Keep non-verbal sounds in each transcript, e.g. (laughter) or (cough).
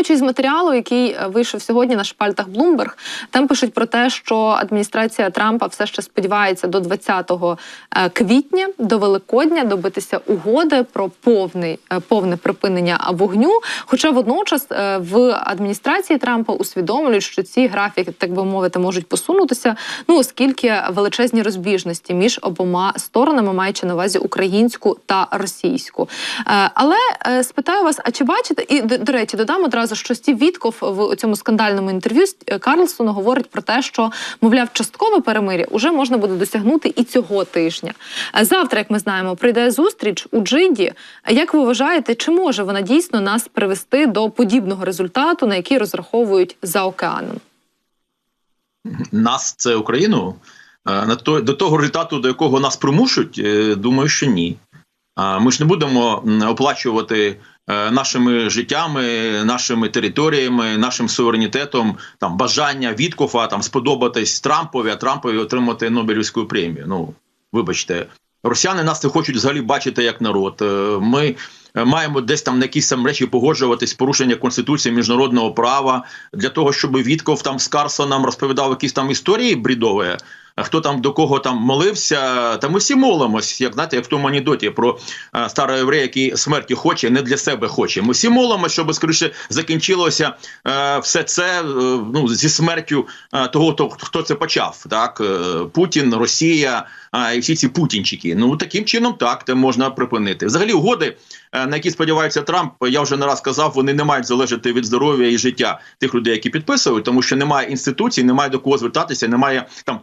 хочу із матеріалу, який е, вийшов сьогодні на шпальтах Bloomberg. Там пишуть про те, що адміністрація Трампа все ще сподівається до 20 е, квітня, до Великодня, добитися угоди про повний е, повне припинення вогню. Хоча водночас в адміністрації Трампа усвідомлюють, що ці графіки, так би мовити, можуть посунутися. Ну оскільки величезні розбіжності між обома сторонами, маючи на увазі українську та російську. Але спитаю вас, а чи бачите, і до речі, додам одразу, що Стів Вітков в цьому скандальному інтерв'ю е, Карлсону говорить про те, що мовляв, часткове перемир'я уже можна буде досягнути і цього тижня. Е, Завтра, як ми знаємо, прийде зустріч у Джиді. Як ви вважаєте, чи може вона дійсно нас привести до подібного результату, на який розраховують за океаном? нас це Україну е, на до того результату, до якого нас примушують, е, думаю, що ні. Ми ж не будемо оплачувати е, нашими життями, нашими територіями, нашим суверенітетом там бажання Віткофа там сподобатись Трампові, а Трампові отримати Нобелівську премію. Ну вибачте, росіяни нас не хочуть взагалі бачити як народ. Е, Ми е, маємо десь там на якісь там речі погоджуватись, порушення конституції міжнародного права для того, щоб Вітков там з Карсоном розповідав якісь там історії брідові. А Хто там до кого там молився, та ми всі молимось, як знаєте, як в тому анекдоті про е, старого єврея, який смерті хоче, не для себе хоче. Ми всі молимось, щоб скоріше закінчилося е, все це е, ну зі смертю е, того, хто, хто це почав. Так Путін, Росія е, і всі ці путінчики. Ну таким чином, так те можна припинити. Взагалі, угоди, на які сподівається Трамп, я вже не раз казав, вони не мають залежати від здоров'я і життя тих людей, які підписують, тому що немає інституцій, немає до кого звертатися, немає там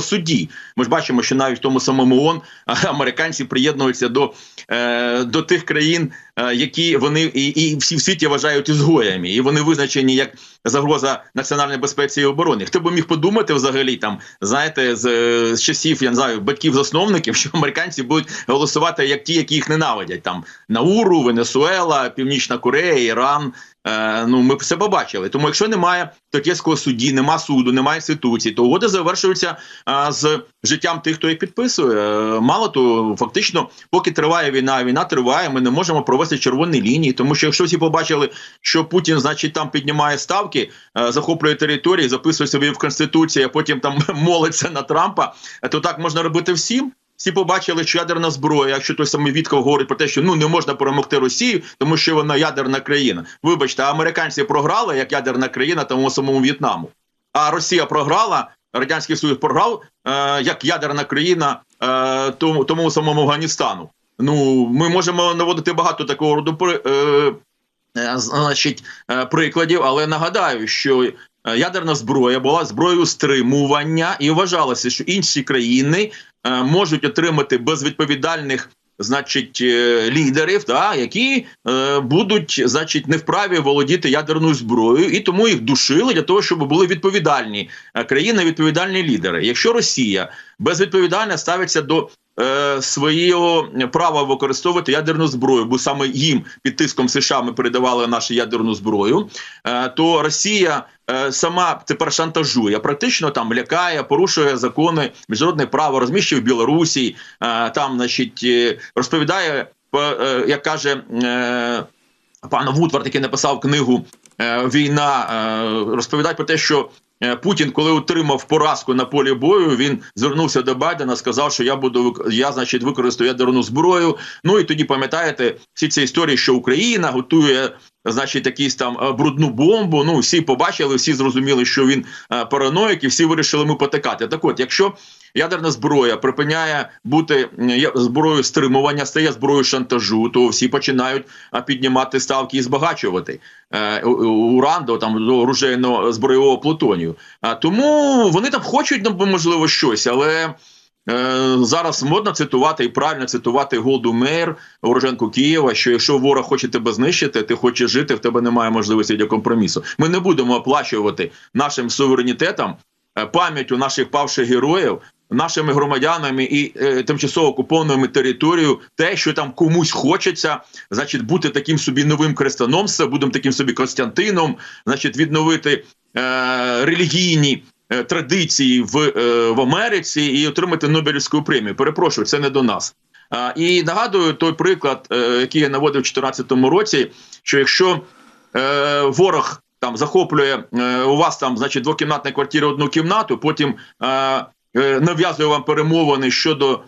судді. Ми ж бачимо, що навіть в тому самому ООН американці приєднуються до, е, до тих країн, е, які вони і, і всі в світі вважають ізгоями, і вони визначені як загроза національної безпеці і оборони. Хто би міг подумати взагалі там, знаєте, з, е, з часів я не знаю, батьків-засновників, що американці будуть голосувати як ті, які їх ненавидять там Науру, Венесуела, Північна Корея, Іран. Е, ну, ми все побачили. Тому, якщо немає токійського судді, немає суду, немає інституції, то угоди завершуються а, з життям тих, хто їх підписує. Е, Мало то, фактично, поки триває війна, війна триває, ми не можемо провести червоні лінії. Тому що якщо всі побачили, що Путін, значить, там піднімає ставки, е, захоплює території, записує собі в конституції, а потім там (laughs) молиться на Трампа, е, то так можна робити всім. Всі побачили, що ядерна зброя, якщо той самий Вітков говорить про те, що ну не можна перемогти Росію, тому що вона ядерна країна. Вибачте, американці програли як ядерна країна тому самому В'єтнаму. А Росія програла, Радянський Союз програв е, як ядерна країна е, тому, тому самому Афганістану. Ну ми можемо наводити багато такого роду при- е, е, значить, е, прикладів, але нагадаю, що е, ядерна зброя була зброєю стримування, і вважалося, що інші країни можуть отримати безвідповідальних. Значить, е, лідерів, та які е, будуть, значить, не вправі володіти ядерною зброєю, і тому їх душили для того, щоб були відповідальні е, країни, відповідальні лідери. Якщо Росія безвідповідально ставиться до е, права використовувати ядерну зброю, бо саме їм під тиском США ми передавали нашу ядерну зброю, е, то Росія е, сама тепер шантажує, практично там лякає, порушує закони, міжнародне право, розміщує в Білорусі, е, там, значить, е, розповідає, е, як каже. Е, Пан Вудвард, який написав книгу е, Війна, е, розповідає про те, що е, Путін, коли отримав поразку на полі бою, він звернувся до Байдена, сказав, що я буду я, значить, використаю ядерну зброю. Ну і тоді пам'ятаєте всі ці історії, що Україна готує. Значить, якісь там е, брудну бомбу. Ну всі побачили, всі зрозуміли, що він е, параноїк, і всі вирішили йому потикати. Так, от, якщо ядерна зброя припиняє бути зброєю стримування, стає зброєю шантажу, то всі починають піднімати ставки і збагачувати е, уран до там до оружейно збройового плутонію. Тому вони там хочуть ну, можливо щось, але. Е, зараз модно цитувати і правильно цитувати Голду Мейр, уроженку Києва, що якщо ворог хоче тебе знищити, ти хочеш жити, в тебе немає можливості для компромісу. Ми не будемо оплачувати нашим суверенітетом е, пам'яттю наших павших героїв, нашими громадянами і е, тимчасово окупованими територією, те, що там комусь хочеться, значить, бути таким собі новим крестоносцем, будемо таким собі Константином, значить, відновити е, релігійні. Е, Традиції в, е, в Америці і отримати Нобелівську премію. Перепрошую, це не до нас. І нагадую той приклад, е, який я наводив у 2014 році, що якщо ворог там захоплює у вас там, значить, двокімнатна квартира одну кімнату, потім нав'язує вам перемовини щодо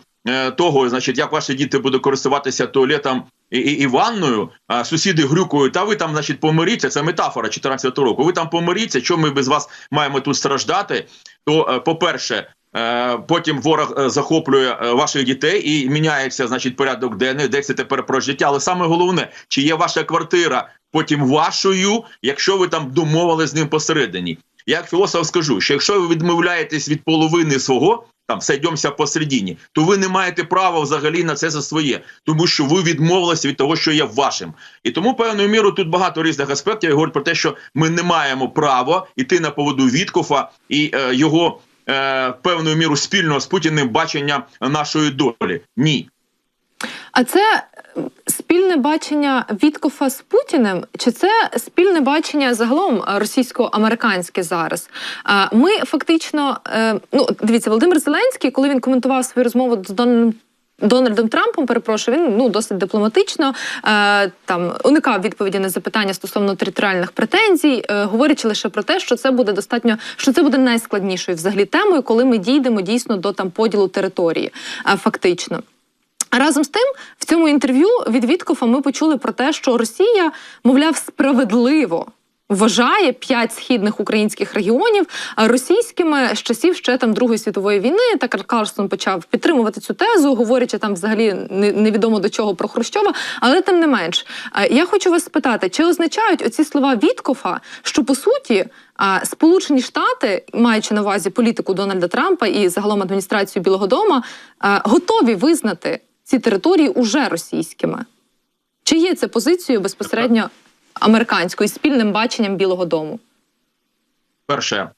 того, значить, як ваші діти будуть користуватися туалетом і, і, ванною, а сусіди грюкують, та ви там, значить, помиріться. Це метафора 14 року. Ви там помиріться, що ми без вас маємо тут страждати? То, е, по-перше, е, потім ворог е, захоплює ваших дітей і міняється, значить, порядок денний, йдеться тепер про життя. Але саме головне, чи є ваша квартира потім вашою, якщо ви там домовили з ним посередині. Я як філософ скажу, що якщо ви відмовляєтесь від половини свого, там сойдемося посередині, то ви не маєте права взагалі на це за своє, тому що ви відмовилися від того, що є вашим. І тому певною мірою тут багато різних аспектів. Я говорю про те, що ми не маємо права йти на поводу Віткофа і е, його е, певною мірою спільного з Путіним бачення нашої долі. Ні. А це спільне бачення Віткофа з Путіним, чи це спільне бачення загалом російсько-американське зараз? Е, Ми фактично, е, ну дивіться, Володимир Зеленський, коли він коментував свою розмову з Дональдом. Дональдом Трампом, перепрошую, він ну досить дипломатично е, там уникав відповіді на запитання стосовно територіальних претензій, е, говорячи лише про те, що це буде достатньо, що це буде найскладнішою взагалі темою, коли ми дійдемо дійсно до там поділу території, е, фактично. Разом з тим, в цьому інтерв'ю від Віткофа ми почули про те, що Росія, мовляв, справедливо вважає п'ять східних українських регіонів а, російськими з часів ще там Другої світової війни. Такер Карлсон почав підтримувати цю тезу, говорячи там взагалі невідомо до чого про Хрущова. Але тим не менш, я хочу вас спитати, чи означають оці слова Віткофа, що по суті. А Сполучені Штати, маючи на увазі політику Дональда Трампа і загалом адміністрацію Білого Дому, готові визнати ці території уже російськими. Чи є це позицією безпосередньо американською спільним баченням Білого Дому? Перше, е,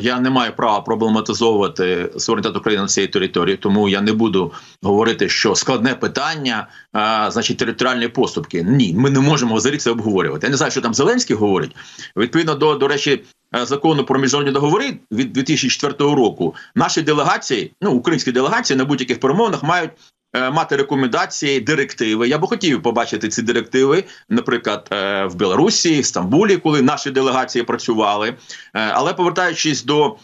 я не маю права проблематизовувати суверенітет України на цій території, тому я не буду говорити, що складне питання, е, значить, територіальні поступки. Ні, ми не можемо взагалі це обговорювати. Я не знаю, що там Зеленський говорить. Відповідно до, до речі, е, закону про міжнародні договори від 2004 року. Наші делегації, ну українські делегації на будь-яких перемовинах мають. Е, Мати рекомендації, директиви. Я би хотів побачити ці директиви, наприклад, е, в Білорусі, в Стамбулі, коли наші делегації працювали. Е, Але повертаючись до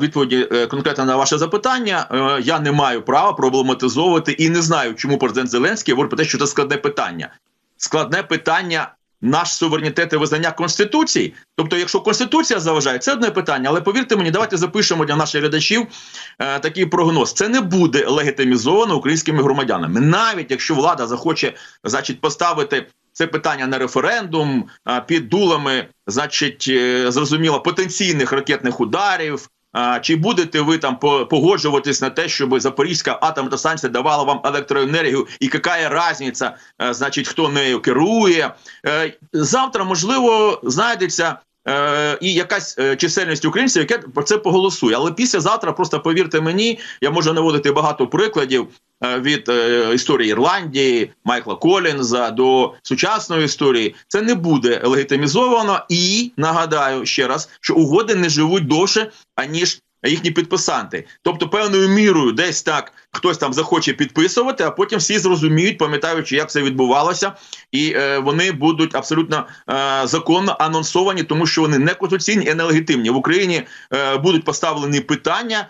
відповіді конкретно на ваше запитання, я не маю права проблематизовувати і не знаю, чому президент Зеленський говорить про те, що це складне питання. Складне питання. Наш суверенітет і визнання конституції, тобто, якщо конституція заважає, це одне питання. Але повірте мені, давайте запишемо для наших глядачів е, такий прогноз. Це не буде легітимізовано українськими громадянами, навіть якщо влада захоче, значить, поставити це питання на референдум під дулами, значить, е, зрозуміло, потенційних ракетних ударів. А, Чи будете ви там по- погоджуватись на те, щоб Запорізька атомна станція давала вам електроенергію, і яка різниця, е, значить, хто нею керує? Е, Завтра, можливо, знайдеться е, і якась е, чисельність українців, яке про це поголосує. Але післязавтра, просто повірте мені, я можу наводити багато прикладів е, від історії Ірландії, Майкла Колінза до сучасної історії. Це не буде легітимізовано. І нагадаю ще раз, що угоди не живуть довше аніж. Їхні підписанти, тобто певною мірою, десь так хтось там захоче підписувати, а потім всі зрозуміють, пам'ятаючи, як це відбувалося, і е, вони будуть абсолютно е, законно анонсовані, тому що вони не конституційні і нелегітимні. В Україні е, будуть поставлені питання,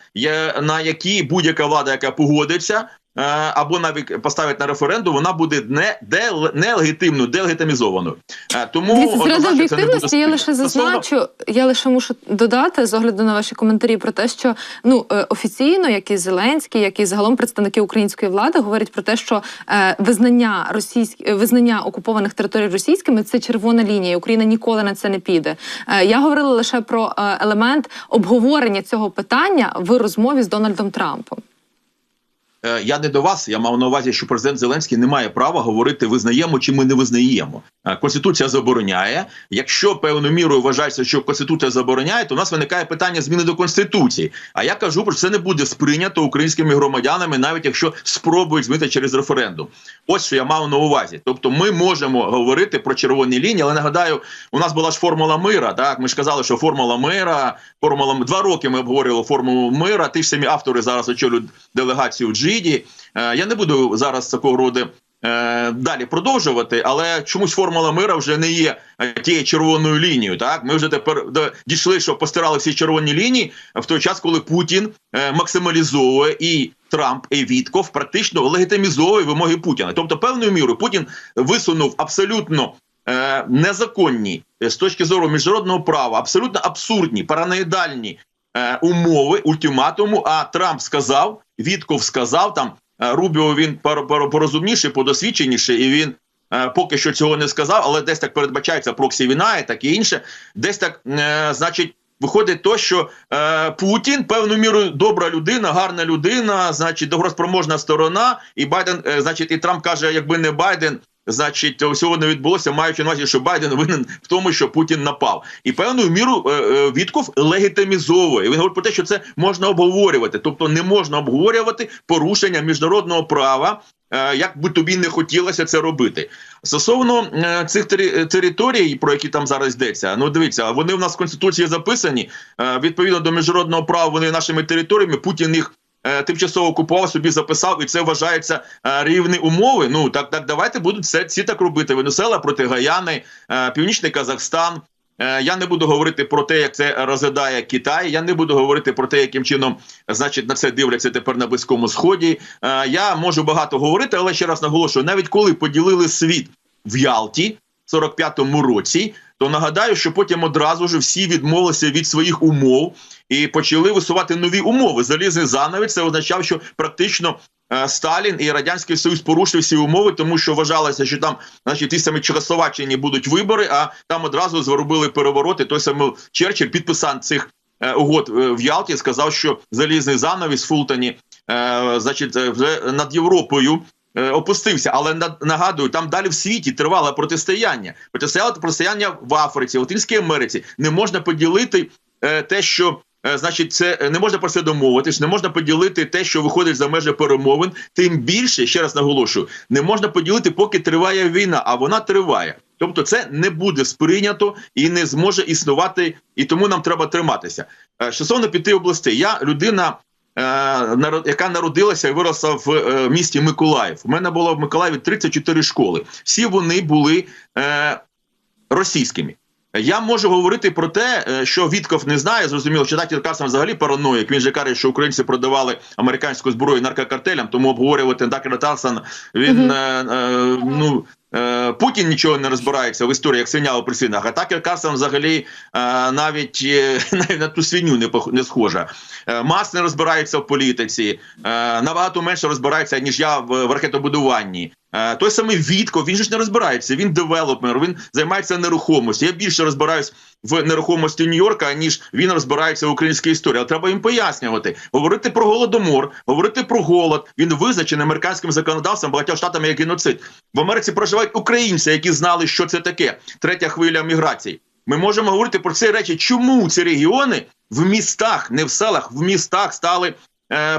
на які будь-яка влада, яка погодиться. Е, Або навіть поставить на референдум, вона буде не де нелегітимною, делегітимізованою. Е, Тому серед об'єктивності я лише зазначу, я лише мушу додати з огляду на ваші коментарі про те, що ну е, офіційно, як і Зеленський, як і загалом представники української влади говорять про те, що е, визнання російськ... визнання окупованих територій російськими це червона лінія. Україна ніколи на це не піде. Е, я говорила лише про е, елемент обговорення цього питання в розмові з Дональдом Трампом. Е, Я не до вас. Я мав на увазі, що президент Зеленський не має права говорити визнаємо чи ми не визнаємо. Е, Конституція забороняє. Якщо певною мірою вважається, що конституція забороняє, то у нас виникає питання зміни до конституції. А я кажу, що це не буде сприйнято українськими громадянами, навіть якщо спробують змінити через референдум. Ось що я мав на увазі. Тобто, ми можемо говорити про червоні лінії, але нагадаю, у нас була ж формула мира. Так ми ж казали, що формула мира, формула два роки ми обговорювали формулу мира. Ті ж самі автори зараз очолюють делегацію в Джиді. Е, Я не буду зараз такого роду е, далі продовжувати, але чомусь формула мира вже не є е, тією червоною лінією. Так ми вже тепер дійшли, що постирали всі червоні лінії в той час, коли Путін максималізовує і Трамп і Вітков практично легітимізовує вимоги Путіна. Тобто, певною мірою Путін висунув абсолютно незаконні з точки зору міжнародного права, абсолютно абсурдні, параноїдальні е, умови ультиматуму. А Трамп сказав, Вітков сказав там. е, Рубіо він пор- пор- порозумніший, подосвідченіший, і він е, поки що цього не сказав, але десь так передбачається проксі війна і таке інше. Десь так, значить, виходить то, що е, Путін певною мірою добра людина, гарна людина, значить, доброспроможна сторона, і Байден, е, значить, і Трамп каже, якби не Байден. Значить, всього не відбулося, маючи на увазі, що Байден винен в тому, що Путін напав, і певною міру е, е, Вітков легітимізовує. Він говорить про те, що це можна обговорювати, тобто не можна обговорювати порушення міжнародного права, е, як би тобі не хотілося це робити. Стосовно цих територій, про які там зараз йдеться, ну дивіться, вони в нас в конституції записані. Відповідно до міжнародного права, вони нашими територіями. Путін їх е, тимчасово окупував, собі записав, і це вважається е, рівні умови. Ну так, так давайте будуть все всі так робити. Венесуела проти Гаяни, е, Північний Казахстан. Я не буду говорити про те, як це розглядає Китай. Я не буду говорити про те, яким чином значить на це дивляться тепер на близькому сході. Я можу багато говорити, але ще раз наголошую: навіть коли поділили світ в Ялті в 45-му році, то нагадаю, що потім одразу ж всі відмовилися від своїх умов і почали висувати нові умови. Залізний занавіс це означав, що практично. е, Сталін і радянський союз порушили всі умови, тому що вважалося, що там, значить, ті самі Чехословаччині будуть вибори, а там одразу зробили перевороти. Той самий Черчилль, підписант цих е, угод е, в Ялті, сказав, що залізний занавіс Фултоні, значить, вже над Європою опустився. Але на- нагадую, там далі в світі тривало протистояння. Протистояло протистояння в Африці, в Латинській Америці. Не можна поділити те, що. Е, Значить, це е, не можна про це домовитись, не можна поділити те, що виходить за межі перемовин. Тим більше, ще раз наголошую, не можна поділити, поки триває війна, а вона триває. Тобто, це не буде сприйнято і не зможе існувати, і тому нам треба триматися. Е, Стосовно п'яти областей, я людина, яка народилася і виросла в місті Миколаїв. У мене було в Миколаєві 34 школи. Всі вони були російськими. Я можу говорити про те, е, що Вітков не знає. Зрозуміло, що Дакір Карсон взагалі параноїк. Він же каже, що українці продавали американську зброю наркокартелям, тому обговорювати Дакера Карсона він Мгм. е, е, ну. е, Путін нічого не розбирається в історії, як свиня у присінах. А Такер Карсон взагалі е, навіть, (laughs) навіть на ту свиню не, не схожа. Мас не розбирається в політиці, набагато менше розбирається, ніж я в, в ракетобудуванні. Е, Той самий Вітко, він же ж не розбирається. Він девелопер, він займається нерухомістю. Я більше розбираюсь в нерухомості Нью-Йорка, ніж він розбирається в українській історії. Але треба їм пояснювати, говорити про голодомор, говорити про голод. Він визначений американським законодавством багатьох штатами як геноцид. В Америці проживають українці, які знали, що це таке. Третя хвиля міграції. Ми можемо говорити про ці речі, чому ці регіони в містах, не в селах, в містах стали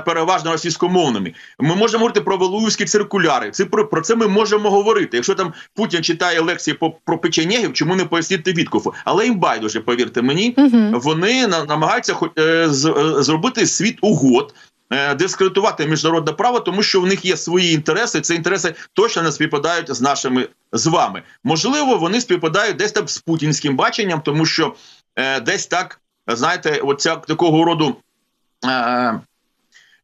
переважно російськомовними. Ми можемо говорити про Валуївські циркуляри. Це про, про це ми можемо говорити. Якщо там Путін читає лекції по про печенєгів, чому не пояснити Віткофу? Але їм байдуже, повірте мені, Угу. вони на- намагаються е, з- е, зробити світ угод. е, Дискредитувати міжнародне право, тому що в них є свої інтереси. Ці інтереси точно не співпадають з нашими з вами. Можливо, вони співпадають десь там з путінським баченням, тому що е, десь так знаєте, оця такого роду. Е,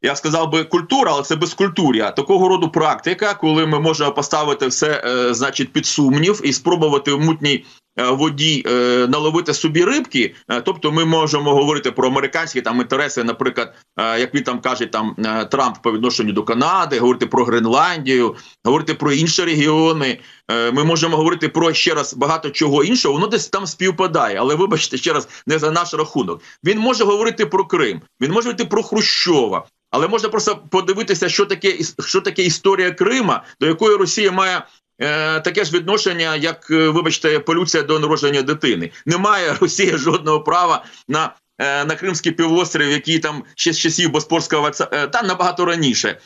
я сказав би культура, але це безкультур'я. Такого роду практика, коли ми можемо поставити все, е, значить, під сумнів і спробувати в мутній е, воді е, наловити собі рибки. Тобто, ми можемо говорити про американські там інтереси, наприклад, як він там каже, там Трамп по відношенню до Канади, говорити про Гренландію, говорити про інші регіони. Ми можемо говорити про ще раз багато чого іншого. Воно десь там співпадає, але вибачте ще раз, не за наш рахунок. Він може говорити про Крим, він може говорити про Хрущова. Але можна просто подивитися, що таке що таке історія Крима, до якої Росія має е, таке ж відношення, як, е, вибачте, полюція до народження дитини. Немає (laughs) Росія жодного права на, е, на Кримський півострів, який там ще з часів Боспорського е, та набагато раніше.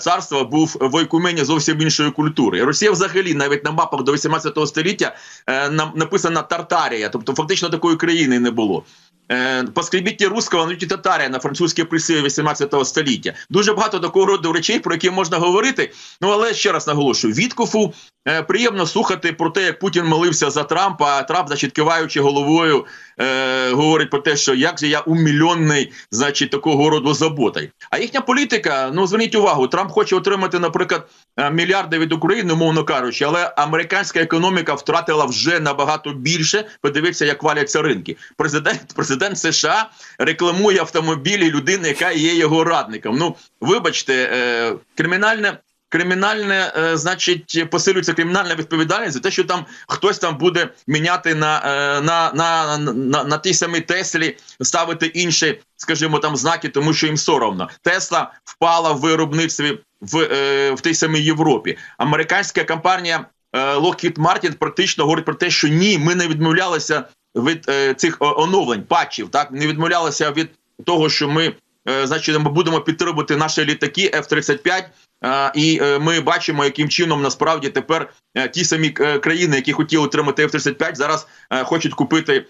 Царства був в Ойкумені зовсім іншої культури. Росія, взагалі, навіть на мапах до 18 століття е, написана Тартарія, тобто фактично такої країни не було. Е, Поскребіть русского, навіть татаря на французькі присили 18 століття. Дуже багато такого роду речей, про які можна говорити. Ну але ще раз наголошую: Віткофу е, приємно слухати про те, як Путін молився за Трампа, а Трамп, значить, киваючи головою, е, говорить про те, що як же я умільонний, значить, такого роду заботой. А їхня політика, ну зверніть увагу, Трамп хоче отримати, наприклад, е, мільярди від України, умовно кажучи, але американська економіка втратила вже набагато більше. Подивіться, як валяться ринки. Президент, президент США рекламує автомобілі людини, яка є його радником. Ну, вибачте, е, кримінальне. Кримінальне, е, значить, посилюється кримінальна відповідальність за те, що там хтось там буде міняти на, е, на, на, на, на тій самій Теслі, ставити інші, скажімо, там знаки, тому що їм соромно. Тесла впала в виробництві в, е, в тій самій Європі. Американська компанія е, Lockheed Martin практично говорить про те, що ні, ми не відмовлялися від е, цих оновлень, патчів, так не відмовлялися від того, що ми, е, значить, ми будемо підтримувати наші літаки F-35, е, і е, ми бачимо, яким чином насправді тепер е, ті самі е, країни, які хотіли отримати F-35, зараз хочуть купити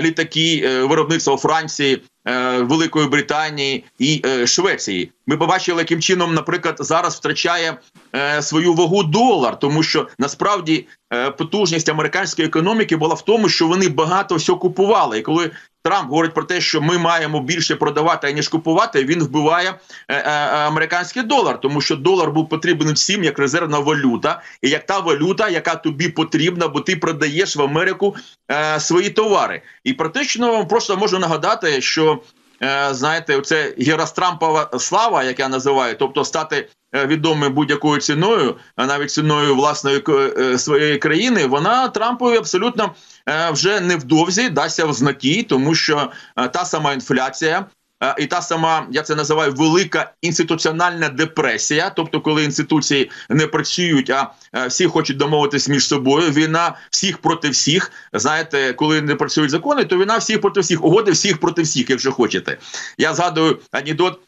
літаки виробництва Франції, Великої Британії і Швеції. Ми побачили, яким чином, наприклад, зараз втрачає свою вагу долар, тому що насправді потужність американської економіки була в тому, що вони багато всього купували. І коли Трамп говорить про те, що ми маємо більше продавати ніж купувати, він вбиває е, е, американський долар, тому що долар був потрібен всім як резервна валюта, і як та валюта, яка тобі потрібна, бо ти продаєш в Америку е, свої товари. І практично вам просто можу нагадати, що знаєте, оце Герастрампова слава, як я називаю, тобто стати е, відомим будь-якою ціною, а навіть ціною власної е, своєї країни, вона Трампові абсолютно е, вже невдовзі дасться в знаки, тому що та сама інфляція. І та сама, я це називаю велика інституціональна депресія, тобто, коли інституції не працюють, а всі хочуть домовитись між собою. Війна всіх проти всіх. Знаєте, коли не працюють закони, то війна всіх проти всіх, угоди всіх проти всіх, якщо хочете. Я згадую анекдот е,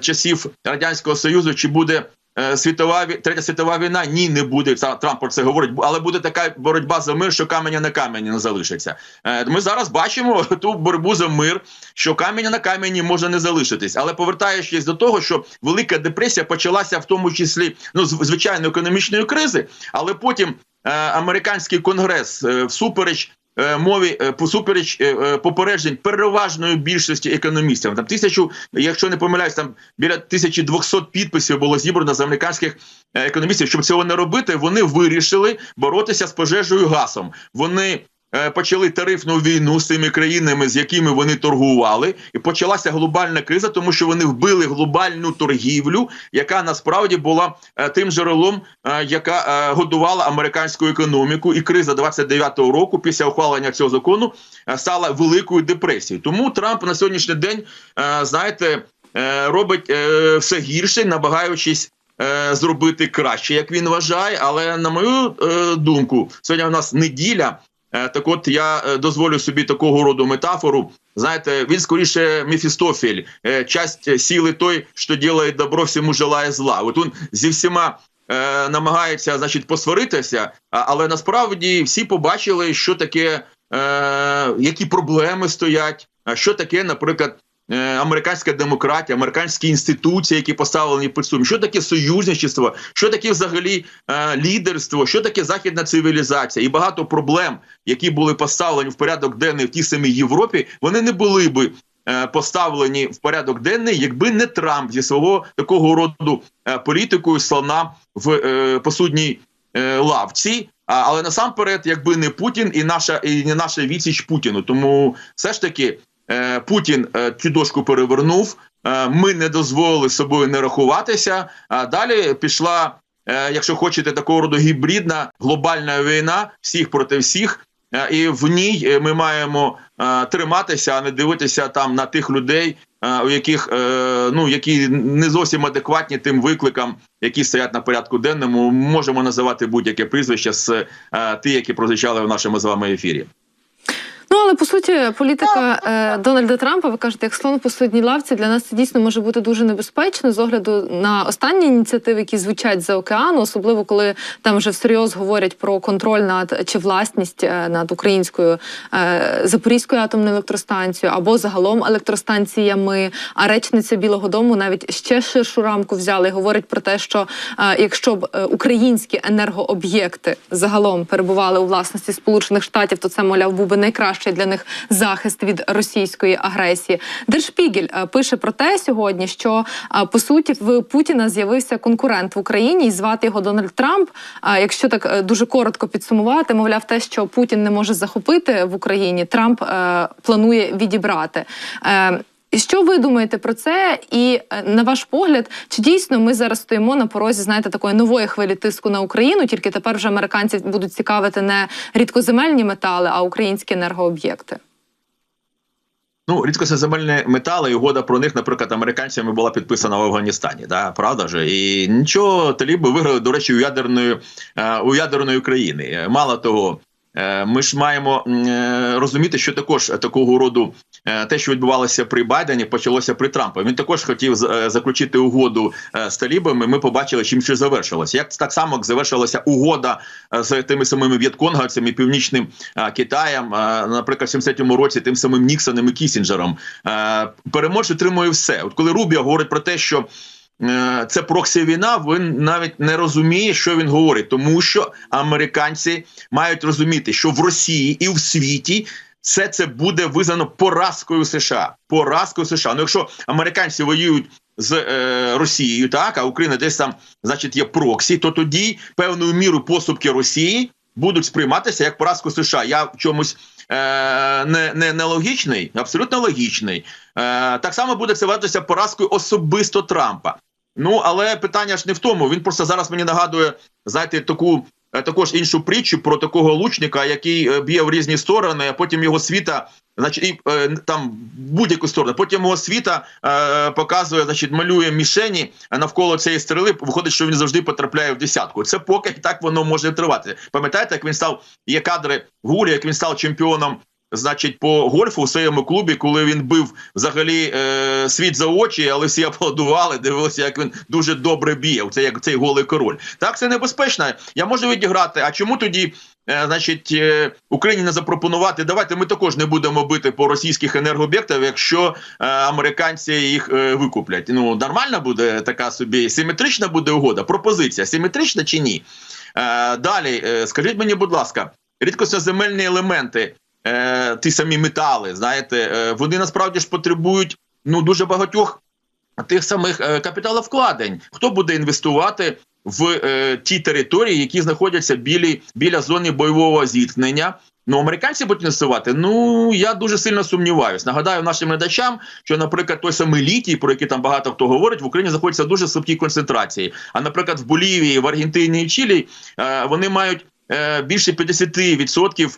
часів радянського союзу, чи буде. е, Світова третя світова війна ні, не буде. Трамп про це говорить, але буде така боротьба за мир, що каменя на камені не залишиться. Е, Ми зараз бачимо (laughs) ту боротьбу за мир, що каменя на камені може не залишитись. Але повертаючись до того, що велика депресія почалася в тому числі ну звичайно економічної кризи, але потім е, американський конгрес е, всупереч е, мові е, посупереч е, е, попереджень переважної більшості економістів. Там тисячу, якщо не помиляюсь, там біля 1200 підписів було зібрано з американських е, економістів. Щоб цього не робити, вони вирішили боротися з пожежею газом. Вони е, почали тарифну війну з тими країнами, з якими вони торгували, і почалася глобальна криза, тому що вони вбили глобальну торгівлю, яка насправді була е, тим джерелом, е, яка е, годувала американську економіку. І криза 29-го року, після ухвалення цього закону, е, стала великою депресією. Тому Трамп на сьогоднішній день, е, знаєте, е, робить е, все гірше, намагаючись. е, Зробити краще, як він вважає, але на мою е, думку, сьогодні у нас неділя. Е, Так от я е, дозволю собі такого роду метафору. Знаєте, він скоріше Мефістофель, е, часть сили той, що ділає добро, всьому желає зла. От він зі всіма намагається, значить, посваритися, але насправді всі побачили, що таке, які проблеми стоять, що таке, наприклад. Е, Американська демократія, американські інституції, які поставлені під сумнів, що таке союзничество, що таке взагалі е, лідерство, що таке західна цивілізація, і багато проблем, які були поставлені в порядок денний в тій самій Європі, вони не були би е, поставлені в порядок денний, якби не Трамп зі свого такого роду е, політикою слона в е, посудній е, лавці. А, але насамперед, якби не Путін і наша і не наша відсіч Путіну. Тому все ж таки Путін е, цю дошку перевернув. Е, ми не дозволили собою не рахуватися. А далі пішла, е, якщо хочете, такого роду гібридна глобальна війна всіх проти всіх. Е, І в ній е, ми маємо е, триматися, а не дивитися там на тих людей, е, у яких е, ну які не зовсім адекватні тим викликам, які стоять на порядку денному. Можемо називати будь-яке прізвище з е, ті, які прозвучали в нашому з вами ефірі. Ну але по суті, політика е, Дональда Трампа, ви кажете, як слон по судній лавці, для нас це дійсно може бути дуже небезпечно з огляду на останні ініціативи, які звучать за океану, особливо коли там вже всерйоз говорять про контроль над чи власність е, над українською е, Запорізькою атомною електростанцією або загалом електростанціями. А речниця Білого Дому навіть ще ширшу рамку взяли і говорить про те, що е, якщо б е, українські енергооб'єкти загалом перебували у власності Сполучених Штатів, то це мовляв був би найкращий для них захист від російської агресії. Держпігель е, пише про те сьогодні, що е, по суті в Путіна з'явився конкурент в Україні, і звати його Дональд Трамп. А Якщо так е, дуже коротко підсумувати, мовляв, те, що Путін не може захопити в Україні, Трамп планує відібрати. І що ви думаєте про це? І е, на ваш погляд, чи дійсно ми зараз стоїмо на порозі, знаєте, такої нової хвилі тиску на Україну? Тільки тепер вже американці будуть цікавити не рідкоземельні метали, а українські енергооб'єкти. Ну, рідкосеземельні метали і угода про них, наприклад, американцями була підписана в Афганістані. Да? Правда ж? І нічого таліби виграли, до речі, у ядерної е, у ядерної України. Е, Мало того, ми ж маємо е, розуміти, що також такого роду е, те, що відбувалося при Байдені, почалося при Трампі. Він також хотів е, заключити угоду е, з талібами. Ми побачили, чим ще завершилося. Як так само як завершилася угода е, з тими самими в'єтконгівцями, північним е, Китаєм, е, наприклад, в 77-му році тим самим Ніксоном і Кісінджером. Е, Переможець отримує все. От коли Рубіо говорить про те, що е, це проксі війна, він навіть не розуміє, що він говорить, тому що американці мають розуміти, що в Росії і в світі. Все це буде визнано поразкою США. Поразкою США. Ну, якщо американці воюють з е, Росією, так а Україна десь там, значить, є проксі, то тоді певною мірою поступки Росії будуть сприйматися як поразку США. Я в чомусь е, не, не, не абсолютно логічний. Е, так само буде це вважатися поразкою особисто Трампа. Ну але питання ж не в тому. Він просто зараз мені нагадує, знаєте, таку е, також іншу притчу про такого лучника, який е, б'є в різні сторони, а потім його світа, значить, і е, там будь-яку сторону. Потім його світа е, показує, значить, малює мішені навколо цієї стріли. Виходить, що він завжди потрапляє в десятку. Це поки так воно може тривати. Пам'ятаєте, як він став є кадри в гулі, як він став чемпіоном. Значить, по гольфу у своєму клубі, коли він бив взагалі е, світ за очі, але всі аплодували, дивилися, як він дуже добре б'є. Це як цей голий король. Так, це небезпечно. Я можу відіграти. А чому тоді, е, значить, е, Україні не запропонувати? Давайте ми також не будемо бити по російських енергооб'єктах, якщо е, американці їх викуплять. Ну нормальна буде така собі симетрична буде угода. Пропозиція симетрична чи ні? Далі, скажіть мені, будь ласка, рідкосоземельні елементи е, ті самі метали, знаєте, е, вони насправді ж потребують ну дуже багатьох тих самих е, капіталовкладень. Хто буде інвестувати в е, ті території, які знаходяться білі, біля зони бойового зіткнення? Ну, американці будуть інвестувати? Ну я дуже сильно сумніваюсь. Нагадаю нашим глядачам, що, наприклад, той самий літій, про який там багато хто говорить, в Україні знаходиться в дуже слабкій концентрації. А наприклад, в Болівії, в Аргентині і Чилі е, вони мають е, більше 50% е,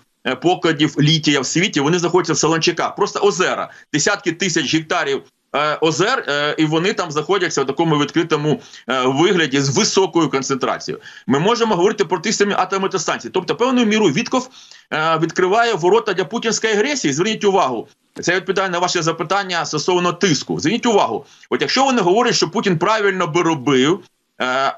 покладів літія в світі. Вони знаходяться в Солончаках. Просто озера, десятки тисяч гектарів. е, Озер, е, і вони там знаходяться в такому відкритому е, вигляді з високою концентрацією. Ми можемо говорити про ті самі атомні станції. Тобто, певною мірою Вітков е, відкриває ворота для путінської агресії. Зверніть увагу, це відповідає на ваше запитання стосовно тиску. Зверніть увагу, от якщо вони говорять, що Путін правильно би робив.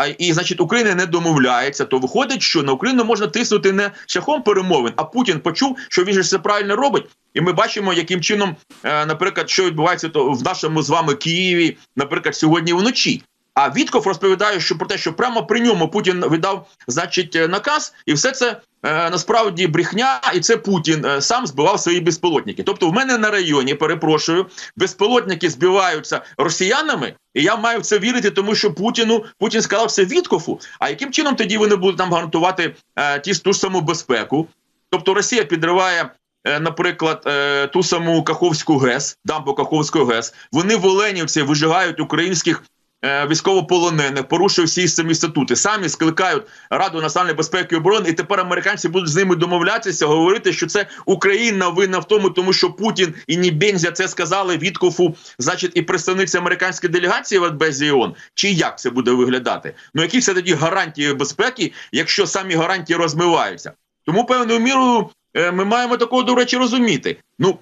Е, І, значить, Україна не домовляється, то виходить, що на Україну можна тиснути не шляхом перемовин, а Путін почув, що він же все правильно робить. І ми бачимо, яким чином, е, наприклад, що відбувається то в нашому з вами Києві, наприклад, сьогодні вночі. А Вітков розповідає, що про те, що прямо при ньому Путін видав, значить, е, наказ, і все це е, насправді брехня, і це Путін е, сам збивав свої безпілотники. Тобто, в мене на районі, перепрошую, безпілотники збиваються росіянами, і я маю в це вірити, тому що Путіну Путін сказав це Віткофу. А яким чином тоді вони будуть нам гарантувати е, ті ту ж саму безпеку? Тобто Росія підриває. е, Наприклад, е, ту саму Каховську ГЕС, дамбу Каховської ГЕС, вони в Оленівці вижигають українських військовополонених, порушують всі самі статути, самі скликають Раду національної безпеки і оборони, і тепер американці будуть з ними домовлятися, говорити, що це Україна винна в тому, тому що Путін і Нібензя це сказали Віткофу, значить, і представниці американської делегації в Радбезі ООН. Чи як це буде виглядати? Ну які це тоді гарантії безпеки, якщо самі гарантії розмиваються? Тому певною мірою е, ми маємо такого до речі розуміти. Ну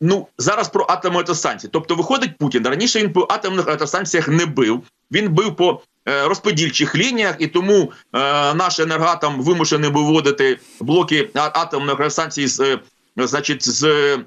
ну зараз про атомні електростанції. Тобто, виходить Путін. Раніше він по атомних електростанціях не бив. Він бив по е, розподільчих лініях, і тому е, наш енергатом вимушений виводити блоки атомної електростанції з, е, значить, з.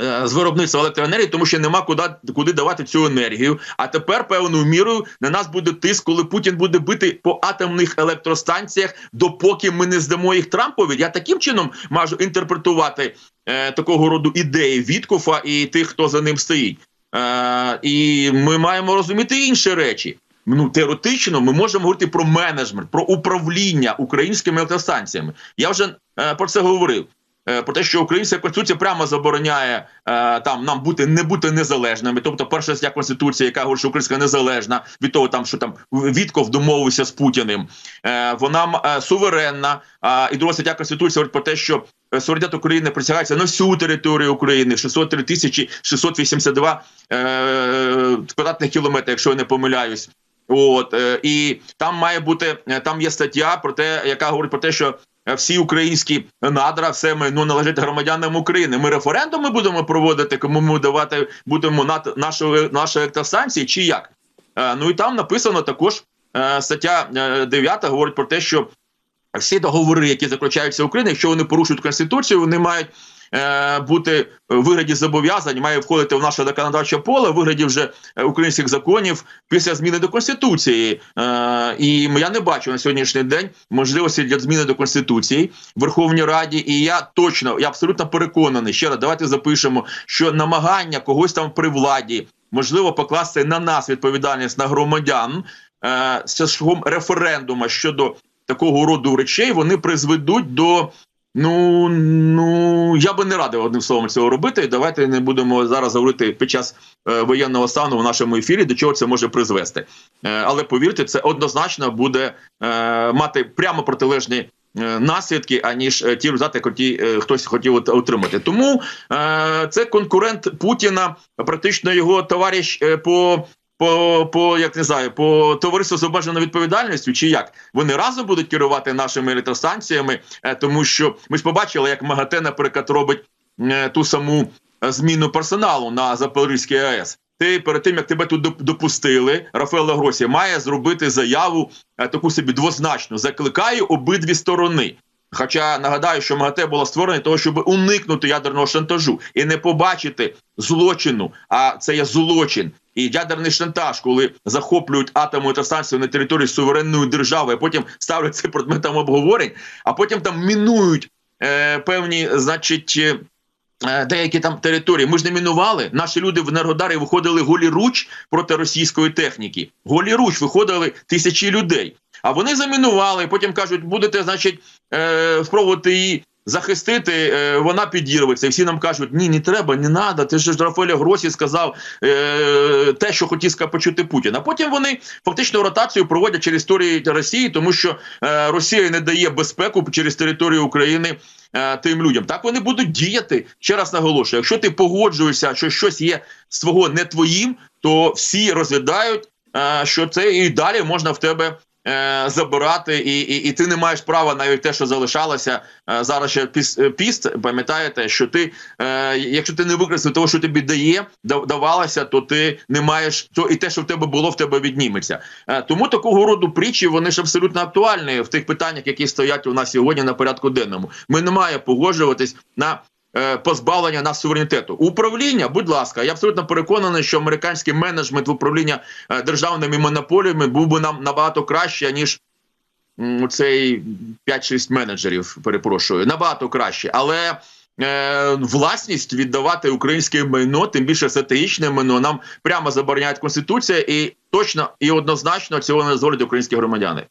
Е, з виробництва електроенергії, тому що нема куди, куди давати цю енергію. А тепер певною мірою на нас буде тиск, коли Путін буде бити по атомних електростанціях, допоки ми не здамо їх Трампові. Я таким чином можу інтерпретувати е, такого роду ідеї Віткофа і тих, хто за ним стоїть. Е, і ми маємо розуміти інші речі. Ну, теоретично ми можемо говорити про менеджмент, про управління українськими електростанціями. Я вже е, про це говорив. Е, Про те, що українська конституція прямо забороняє е, там нам бути не бути незалежними. Тобто, перша стаття конституції, яка говорить, що українська незалежна від того, там що там Вітков домовився з Путіним. Е, вона суверенна. І друга стаття конституції говорить про те, що суверенітет України присягається на всю територію України 603 тисячі 682 е, квадратних кілометрів, якщо я не помиляюсь. От і там має бути там є стаття про те, яка говорить про те, що всі українські надра, все майно належить громадянам України. Ми референдуми будемо проводити, кому ми давати будемо над нашої нашу електростанції, чи як? Е, ну і там написано також е, стаття е, 9 говорить про те, що всі договори, які заключаються в Україні, якщо вони порушують конституцію, вони мають е, бути в вигляді зобов'язань, має входити в наше законодавче поле в вигляді вже українських законів після зміни до конституції. Е, і я не бачу на сьогоднішній день можливості для зміни до конституції в Верховній Раді. І я точно я абсолютно переконаний. Ще раз давайте запишемо, що намагання когось там при владі можливо покласти на нас відповідальність на громадян е, шляхом референдума щодо такого роду речей, вони призведуть до. Ну ну я би не радив одним словом цього робити. Давайте не будемо зараз говорити під час е, воєнного стану в нашому ефірі, до чого це може призвести. Е, але повірте, це однозначно буде е, мати прямо протилежні наслідки, аніж ті результати, які хтось хотів отримати. Тому це конкурент Путіна, практично його товариш по. По, по як не знаю, по товариству з обмеженою відповідальністю, чи як вони разом будуть керувати нашими електростанціями, е, тому що ми ж побачили, як МАГАТЕ, наприклад, робить е, ту саму е, зміну персоналу на Запорізькій АЕС. Ти перед тим як тебе тут доп- допустили, Рафаело Гросі має зробити заяву таку собі двозначну. Закликаю обидві сторони. Хоча нагадаю, що МАГАТЕ було створено для того, щоб уникнути ядерного шантажу і не побачити злочину, а це є злочин. І ядерний шантаж, коли захоплюють атомну електростанцію на території суверенної держави, а потім ставлять це предметом обговорень, а потім там мінують е, певні, значить. е, е, Деякі там території ми ж не мінували. Наші люди в Енергодарі виходили голі руч проти російської техніки. Голі руч виходили тисячі людей. А вони замінували. Потім кажуть, будете, значить, е, спробувати її захистити. Е, вона підірветься. І всі нам кажуть, ні, не треба, не треба. Ти ж Рафаеля Гросі сказав е, те, що хотів почути Путін. А потім вони фактично ротацію проводять через історію Росії, тому що е, Росія не дає безпеку через територію України е, тим людям. Так вони будуть діяти. Ще раз наголошую: якщо ти погоджуєшся, що щось є з твого не твоїм, то всі розглядають, е, що це і далі можна в тебе. Е, Забирати, і, і, і ти не маєш права навіть те, що залишалося е, зараз ще піс, е, піст. Пам'ятаєте, що ти, якщо ти не використав того, що тобі дає, дав- давалося, то ти не маєш то і те, що в тебе було, в тебе відніметься. Тому такого роду притчі вони ж абсолютно актуальні в тих питаннях, які стоять у нас сьогодні на порядку денному. Ми не маємо погоджуватись на позбавлення нас суверенітету. Управління, будь ласка, я абсолютно переконаний, що американський менеджмент в управління е, державними монополіями був би нам набагато краще, ніж цей 5-6 менеджерів. Перепрошую, набагато краще, але. е, Власність віддавати українське майно, тим більше стратегічне майно, нам прямо забороняє конституція, і точно і однозначно цього не дозволять українські громадяни.